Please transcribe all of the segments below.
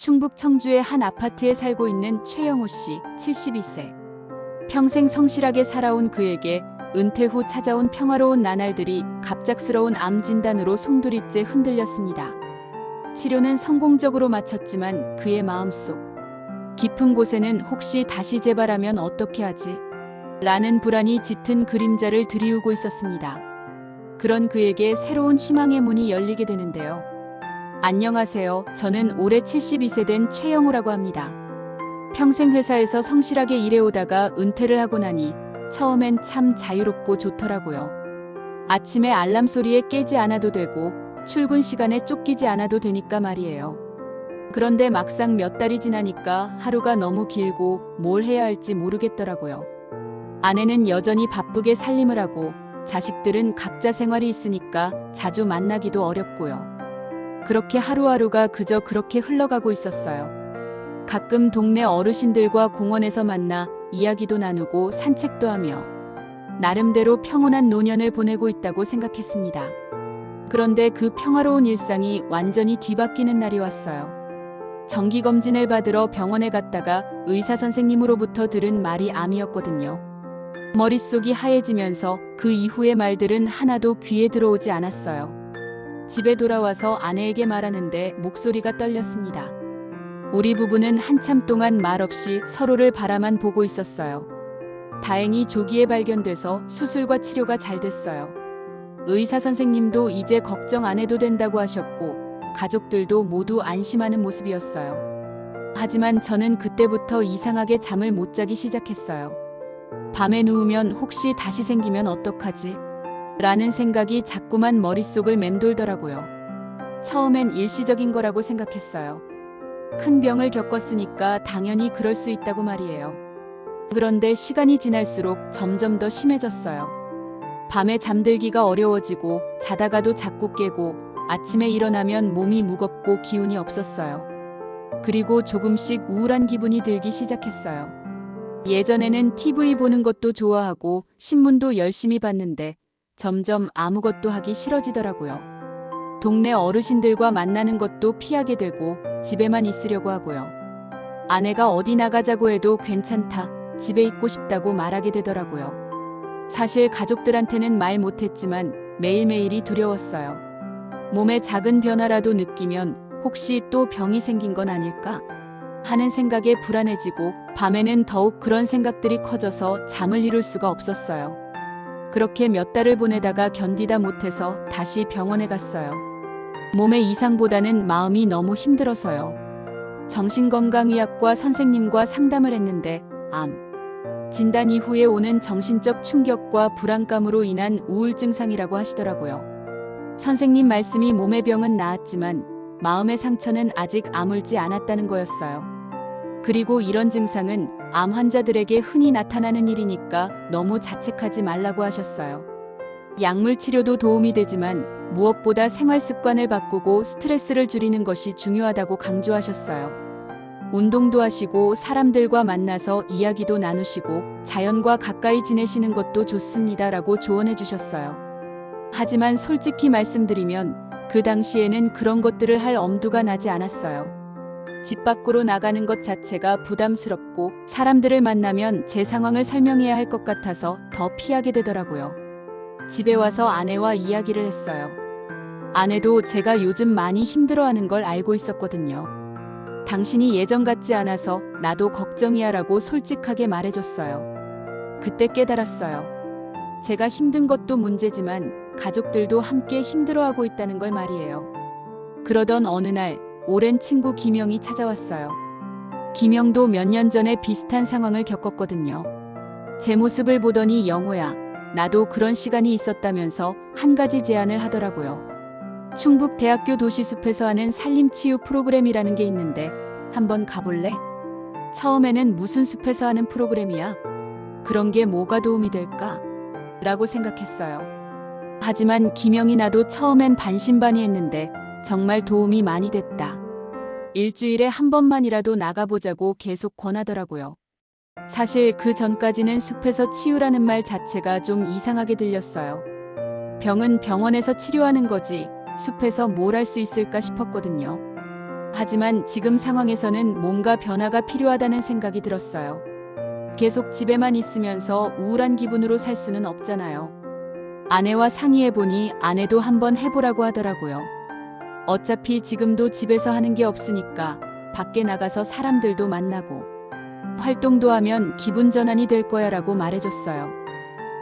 충북 청주의 한 아파트에 살고 있는 최영호 씨, 72세. 평생 성실하게 살아온 그에게 은퇴 후 찾아온 평화로운 나날들이 갑작스러운 암 진단으로 송두리째 흔들렸습니다. 치료는 성공적으로 마쳤지만 그의 마음속 깊은 곳에는 혹시 다시 재발하면 어떻게 하지? 라는 불안이 짙은 그림자를 드리우고 있었습니다. 그런 그에게 새로운 희망의 문이 열리게 되는데요. 안녕하세요. 저는 올해 72세 된 최영우라고 합니다. 평생 회사에서 성실하게 일해오다가 은퇴를 하고 나니 처음엔 참 자유롭고 좋더라고요. 아침에 알람 소리에 깨지 않아도 되고 출근 시간에 쫓기지 않아도 되니까 말이에요. 그런데 막상 몇 달이 지나니까 하루가 너무 길고 뭘 해야 할지 모르겠더라고요. 아내는 여전히 바쁘게 살림을 하고 자식들은 각자 생활이 있으니까 자주 만나기도 어렵고요. 그렇게 하루하루가 그저 그렇게 흘러가고 있었어요. 가끔 동네 어르신들과 공원에서 만나 이야기도 나누고 산책도 하며 나름대로 평온한 노년을 보내고 있다고 생각했습니다. 그런데 그 평화로운 일상이 완전히 뒤바뀌는 날이 왔어요. 정기검진을 받으러 병원에 갔다가 의사 선생님으로부터 들은 말이 암이었거든요. 머릿속이 하얘지면서 그 이후의 말들은 하나도 귀에 들어오지 않았어요. 집에 돌아와서 아내에게 말하는데 목소리가 떨렸습니다. 우리 부부는 한참 동안 말없이 서로를 바라만 보고 있었어요. 다행히 조기에 발견돼서 수술과 치료가 잘 됐어요. 의사 선생님도 이제 걱정 안 해도 된다고 하셨고, 가족들도 모두 안심하는 모습이었어요. 하지만 저는 그때부터 이상하게 잠을 못 자기 시작했어요. 밤에 누우면 혹시 다시 생기면 어떡하지? 라는 생각이 자꾸만 머릿속을 맴돌더라고요. 처음엔 일시적인 거라고 생각했어요. 큰 병을 겪었으니까 당연히 그럴 수 있다고 말이에요. 그런데 시간이 지날수록 점점 더 심해졌어요. 밤에 잠들기가 어려워지고 자다가도 자꾸 깨고 아침에 일어나면 몸이 무겁고 기운이 없었어요. 그리고 조금씩 우울한 기분이 들기 시작했어요. 예전에는 TV 보는 것도 좋아하고 신문도 열심히 봤는데 점점 아무것도 하기 싫어지더라고요. 동네 어르신들과 만나는 것도 피하게 되고 집에만 있으려고 하고요. 아내가 어디 나가자고 해도 괜찮다, 집에 있고 싶다고 말하게 되더라고요. 사실 가족들한테는 말 못했지만 매일매일이 두려웠어요. 몸에 작은 변화라도 느끼면 혹시 또 병이 생긴 건 아닐까? 하는 생각에 불안해지고 밤에는 더욱 그런 생각들이 커져서 잠을 이룰 수가 없었어요. 그렇게 몇 달을 보내다가 견디다 못해서 다시 병원에 갔어요. 몸의 이상보다는 마음이 너무 힘들어서요. 정신건강의학과 선생님과 상담을 했는데 암. 진단 이후에 오는 정신적 충격과 불안감으로 인한 우울증상이라고 하시더라고요. 선생님 말씀이 몸의 병은 나았지만 마음의 상처는 아직 아물지 않았다는 거였어요. 그리고 이런 증상은 암 환자들에게 흔히 나타나는 일이니까 너무 자책하지 말라고 하셨어요. 약물 치료도 도움이 되지만 무엇보다 생활 습관을 바꾸고 스트레스를 줄이는 것이 중요하다고 강조하셨어요. 운동도 하시고 사람들과 만나서 이야기도 나누시고 자연과 가까이 지내시는 것도 좋습니다라고 조언해 주셨어요. 하지만 솔직히 말씀드리면 그 당시에는 그런 것들을 할 엄두가 나지 않았어요. 집 밖으로 나가는 것 자체가 부담스럽고 사람들을 만나면 제 상황을 설명해야 할 것 같아서 더 피하게 되더라고요. 집에 와서 아내와 이야기를 했어요. 아내도 제가 요즘 많이 힘들어하는 걸 알고 있었거든요. 당신이 예전 같지 않아서 나도 걱정이야 라고 솔직하게 말해줬어요. 그때 깨달았어요. 제가 힘든 것도 문제지만 가족들도 함께 힘들어하고 있다는 걸 말이에요. 그러던 어느 날 오랜 친구 김영이 찾아왔어요. 김영도 몇 년 전에 비슷한 상황을 겪었거든요. 제 모습을 보더니 영호야, 나도 그런 시간이 있었다면서 한 가지 제안을 하더라고요. 충북대학교 도시숲에서 하는 산림치유 프로그램이라는 게 있는데 한번 가볼래? 처음에는 무슨 숲에서 하는 프로그램이야? 그런 게 뭐가 도움이 될까? 라고 생각했어요. 하지만 김영이 나도 처음엔 반신반의했는데 정말 도움이 많이 됐다. 일주일에 한 번만이라도 나가보자고 계속 권하더라고요. 사실 그 전까지는 숲에서 치유라는 말 자체가 좀 이상하게 들렸어요. 병은 병원에서 치료하는 거지 숲에서 뭘 할 수 있을까 싶었거든요. 하지만 지금 상황에서는 뭔가 변화가 필요하다는 생각이 들었어요. 계속 집에만 있으면서 우울한 기분으로 살 수는 없잖아요. 아내와 상의해보니 아내도 한번 해보라고 하더라고요. 어차피 지금도 집에서 하는 게 없으니까 밖에 나가서 사람들도 만나고 활동도 하면 기분 전환이 될 거야 라고 말해줬어요.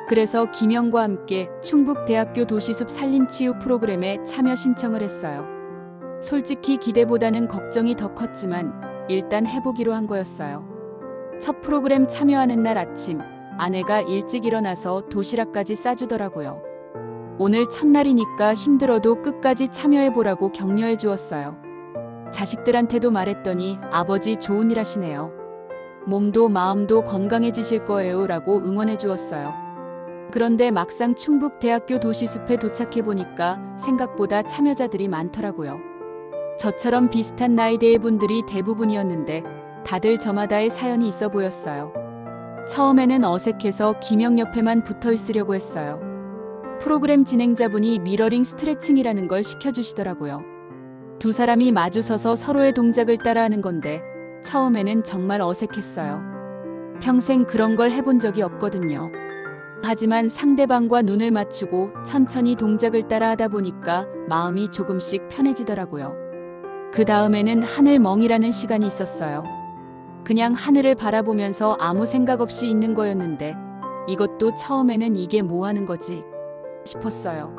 그래서 김영과 함께 충북대학교 도시숲 산림치유 프로그램에 참여 신청을 했어요. 솔직히 기대보다는 걱정이 더 컸지만 일단 해보기로 한 거였어요. 첫 프로그램 참여하는 날 아침 아내가 일찍 일어나서 도시락까지 싸주더라고요. 오늘 첫날이니까 힘들어도 끝까지 참여해보라고 격려해 주었어요. 자식들한테도 말했더니 아버지 좋은 일 하시네요. 몸도 마음도 건강해지실 거예요 라고 응원해 주었어요. 그런데 막상 충북대학교 도시숲에 도착해 보니까 생각보다 참여자들이 많더라고요. 저처럼 비슷한 나이대의 분들이 대부분이었는데 다들 저마다의 사연이 있어 보였어요. 처음에는 어색해서 김영 옆에만 붙어 있으려고 했어요. 프로그램 진행자분이 미러링 스트레칭이라는 걸 시켜주시더라고요. 두 사람이 마주서서 서로의 동작을 따라하는 건데 처음에는 정말 어색했어요. 평생 그런 걸 해본 적이 없거든요. 하지만 상대방과 눈을 맞추고 천천히 동작을 따라 하다 보니까 마음이 조금씩 편해지더라고요. 그 다음에는 하늘 멍이라는 시간이 있었어요. 그냥 하늘을 바라보면서 아무 생각 없이 있는 거였는데 이것도 처음에는 이게 뭐 하는 거지 싶었어요.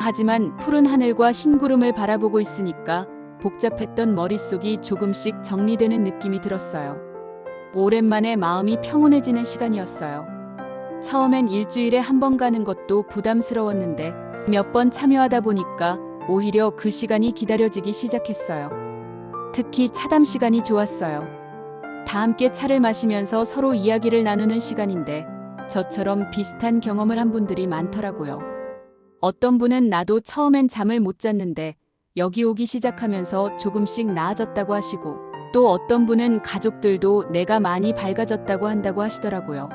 하지만 푸른 하늘과 흰 구름을 바라보고 있으니까 복잡했던 머릿속이 조금씩 정리되는 느낌이 들었어요. 오랜만에 마음이 평온해지는 시간이었어요. 처음엔 일주일에 한 번 가는 것도 부담스러웠는데 몇 번 참여하다 보니까 오히려 그 시간이 기다려지기 시작했어요. 특히 차담 시간이 좋았어요. 다 함께 차를 마시면서 서로 이야기를 나누는 시간인데 저처럼 비슷한 경험을 한 분들이 많더라고요. 어떤 분은 나도 처음엔 잠을 못 잤는데 여기 오기 시작하면서 조금씩 나아졌다고 하시고 또 어떤 분은 가족들도 내가 많이 밝아졌다고 한다고 하시더라고요.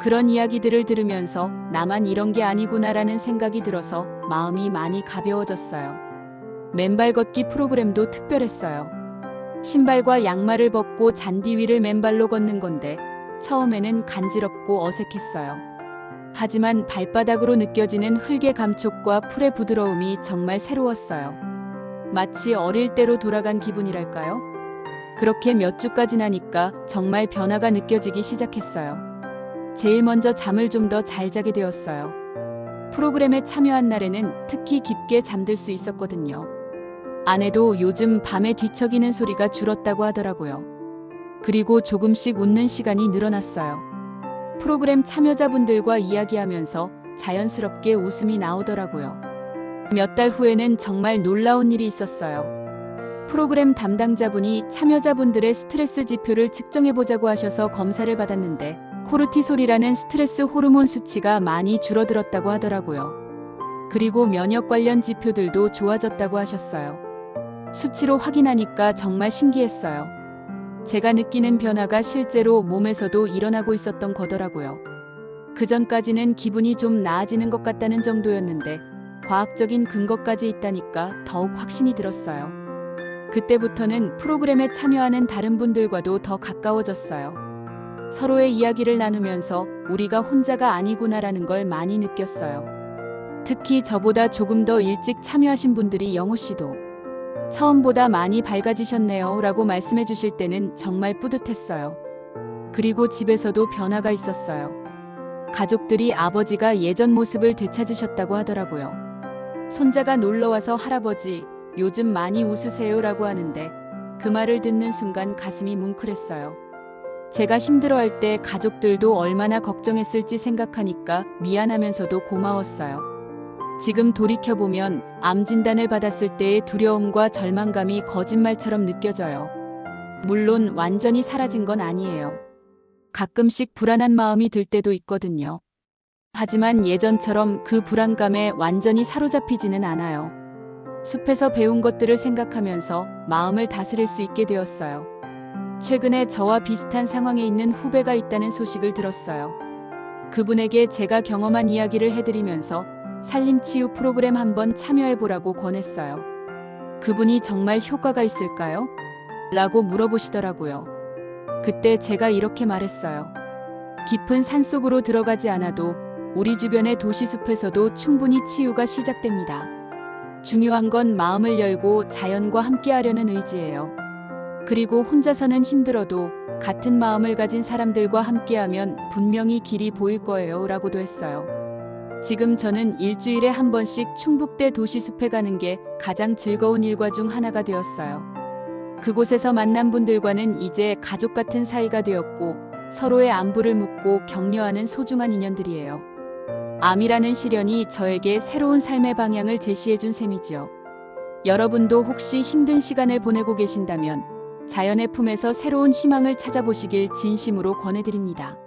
그런 이야기들을 들으면서 나만 이런 게 아니구나라는 생각이 들어서 마음이 많이 가벼워졌어요. 맨발 걷기 프로그램도 특별했어요. 신발과 양말을 벗고 잔디 위를 맨발로 걷는 건데 처음에는 간지럽고 어색했어요. 하지만 발바닥으로 느껴지는 흙의 감촉과 풀의 부드러움이 정말 새로웠어요. 마치 어릴 때로 돌아간 기분이랄까요? 그렇게 몇 주까지 나니까 정말 변화가 느껴지기 시작했어요. 제일 먼저 잠을 좀 더 잘 자게 되었어요. 프로그램에 참여한 날에는 특히 깊게 잠들 수 있었거든요. 아내도 요즘 밤에 뒤척이는 소리가 줄었다고 하더라고요. 그리고 조금씩 웃는 시간이 늘어났어요. 프로그램 참여자분들과 이야기하면서 자연스럽게 웃음이 나오더라고요. 몇 달 후에는 정말 놀라운 일이 있었어요. 프로그램 담당자분이 참여자분들의 스트레스 지표를 측정해보자고 하셔서 검사를 받았는데 코르티솔이라는 스트레스 호르몬 수치가 많이 줄어들었다고 하더라고요. 그리고 면역 관련 지표들도 좋아졌다고 하셨어요. 수치로 확인하니까 정말 신기했어요. 제가 느끼는 변화가 실제로 몸에서도 일어나고 있었던 거더라고요. 그 전까지는 기분이 좀 나아지는 것 같다는 정도였는데 과학적인 근거까지 있다니까 더욱 확신이 들었어요. 그때부터는 프로그램에 참여하는 다른 분들과도 더 가까워졌어요. 서로의 이야기를 나누면서 우리가 혼자가 아니구나라는 걸 많이 느꼈어요. 특히 저보다 조금 더 일찍 참여하신 분들이 영호 씨도 처음보다 많이 밝아지셨네요 라고 말씀해 주실 때는 정말 뿌듯했어요. 그리고 집에서도 변화가 있었어요. 가족들이 아버지가 예전 모습을 되찾으셨다고 하더라고요. 손자가 놀러와서 할아버지, 요즘 많이 웃으세요 라고 하는데 그 말을 듣는 순간 가슴이 뭉클했어요. 제가 힘들어할 때 가족들도 얼마나 걱정했을지 생각하니까 미안하면서도 고마웠어요. 지금 돌이켜보면 암 진단을 받았을 때의 두려움과 절망감이 거짓말처럼 느껴져요. 물론 완전히 사라진 건 아니에요. 가끔씩 불안한 마음이 들 때도 있거든요. 하지만 예전처럼 그 불안감에 완전히 사로잡히지는 않아요. 숲에서 배운 것들을 생각하면서 마음을 다스릴 수 있게 되었어요. 최근에 저와 비슷한 상황에 있는 후배가 있다는 소식을 들었어요. 그분에게 제가 경험한 이야기를 해드리면서 산림치유 프로그램 한번 참여해보라고 권했어요. 그분이 정말 효과가 있을까요? 라고 물어보시더라고요. 그때 제가 이렇게 말했어요. 깊은 산 속으로 들어가지 않아도 우리 주변의 도시숲에서도 충분히 치유가 시작됩니다. 중요한 건 마음을 열고 자연과 함께하려는 의지예요. 그리고 혼자서는 힘들어도 같은 마음을 가진 사람들과 함께하면 분명히 길이 보일 거예요. 라고도 했어요. 지금 저는 일주일에 한 번씩 충북대 도시숲에 가는 게 가장 즐거운 일과 중 하나가 되었어요. 그곳에서 만난 분들과는 이제 가족 같은 사이가 되었고 서로의 안부를 묻고 격려하는 소중한 인연들이에요. 암이라는 시련이 저에게 새로운 삶의 방향을 제시해 준 셈이지요. 여러분도 혹시 힘든 시간을 보내고 계신다면 자연의 품에서 새로운 희망을 찾아보시길 진심으로 권해드립니다.